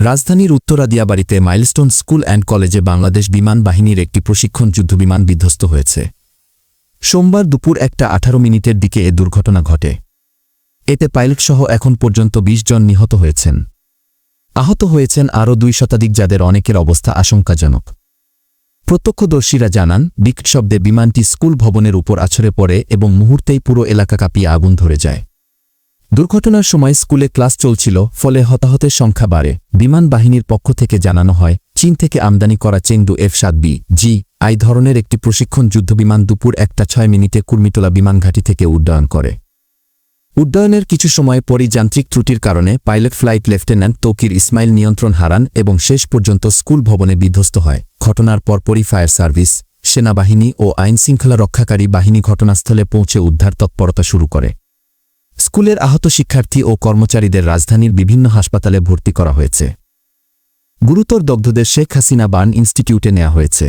রাজধানীর উত্তরা দিয়াবাড়িতে Milestone school and কলেজে বাংলাদেশ বিমান বাহিনীর একটি প্রশিক্ষণ যুদ্ধবিমান বিধ্বস্ত হয়েছে। সোমবার দুপুর একটা আঠারো মিনিটের দিকে এ দুর্ঘটনা ঘটে। এতে পাইলটসহ এখন পর্যন্ত ২০ জন নিহত হয়েছেন। আহত হয়েছেন আরও দুই শতাধিক যাদের অনেকের অবস্থা আশঙ্কাজনক। প্রত্যক্ষদর্শীরা জানান, বিকট শব্দে বিমানটি স্কুল ভবনের উপর আছড়ে পড়ে এবং মুহূর্তেই পুরো এলাকা কাঁপিয়ে আগুন ধরে যায়। দুর্ঘটনার সময় স্কুলে ক্লাস চলছিল, ফলে হতাহতের সংখ্যা বাড়ে। বিমান বাহিনীর পক্ষ থেকে জানানো হয়, চীন থেকে আমদানি করা চেংদু এফ সাত বি, জি, আই ধরনের একটি প্রশিক্ষণ যুদ্ধবিমান দুপুর একটা ছয় মিনিটে কুর্মিটোলা বিমানঘাটি থেকে উড্ডয়ন করে। উড্ডয়নের কিছু সময় পরই যান্ত্রিক ত্রুটির কারণে pilot flight lieutenant Tauqir Ismail নিয়ন্ত্রণ হারান এবং শেষ পর্যন্ত স্কুল ভবনে বিধ্বস্ত হয়। ঘটনার পরপরই ফায়ার সার্ভিস, সেনাবাহিনী ও আইনশৃঙ্খলা রক্ষাকারী বাহিনী ঘটনাস্থলে পৌঁছে উদ্ধার তৎপরতা শুরু করে। স্কুলের আহত শিক্ষার্থী ও কর্মচারীদের রাজধানীর বিভিন্ন হাসপাতালে ভর্তি করা হয়েছে। গুরুতর দগ্ধদের শেখ হাসিনা বার্ন ইনস্টিটিউটে নেওয়া হয়েছে।